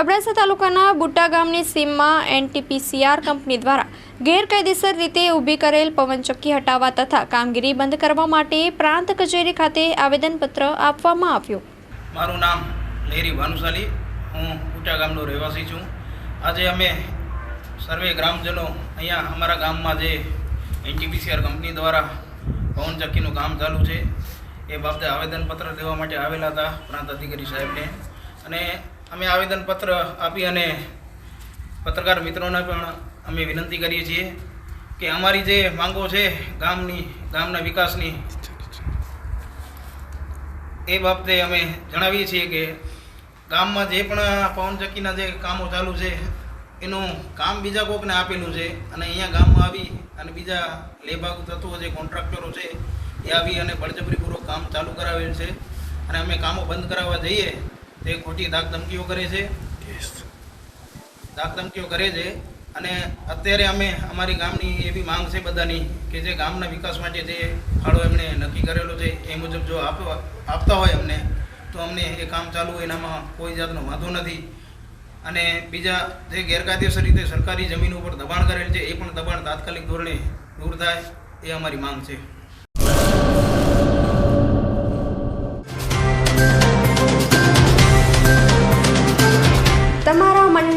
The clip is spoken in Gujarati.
અબડાસા તાલુકાના બુટ્ટા ગામની સીમમાં એનટીપીસીઆર કંપની દ્વારા ગેરકાયદેસર રીતે ઊભી કરેલ પવનચક્કી હટાવવા તથા કામગીરી બંધ કરવા માટે પ્રાંત કચેરી ખાતે આવેદનપત્ર આપવામાં આવ્યું. મારું નામ લેરી ભાનુશાલી. હું બુટ્ટા ગામનો રહેવાસી છું. આજે અમે સર્વે ગ્રામજનો અહીંયા અમારા ગામમાં જે એનટીપીસીઆર કંપની દ્વારા પવનચક્કીનું કામ ચાલુ છે, એ બાબતે આવેદનપત્ર દેવા માટે આવેલા હતા પ્રાંત અધિકારી સાહેબને. અને અમે આવેદનપત્ર આપી અને પત્રકાર મિત્રોને પણ અમે વિનંતી કરીએ છીએ કે અમારી જે માંગો છે ગામની, ગામના વિકાસની, એ બાબતે અમે જણાવીએ છીએ કે ગામમાં જે પણ પવનચક્કીના જે કામો ચાલુ છે, એનું કામ બીજા કોકને આપેલું છે અને અહીંયા ગામમાં આવી અને બીજા લેભાગુ તત્વો જે કોન્ટ્રાક્ટરો છે, એ આવી અને બળજબરીપૂર્વક કામ ચાલુ કરાવેલ છે અને અમે કામો બંધ કરાવવા જઈએ તે ખોટી દાગ ધમકીઓ કરે છે. દાગ ધમકીઓ કરે છે અને અત્યારે અમે અમારી ગામની એવી માંગ છે બધાની કે જે ગામના વિકાસ માટે જે ફાળો એમણે નક્કી કરેલો છે એ મુજબ જો આપતા હોય અમને તો અમને એ કામ ચાલુ હોય એનામાં કોઈ જાતનો વાંધો નથી. અને બીજા જે ગેરકાયદેસર રીતે સરકારી જમીન ઉપર દબાણ કરેલ છે એ પણ દબાણ તાત્કાલિક ધોરણે દૂર થાય એ અમારી માંગ છે.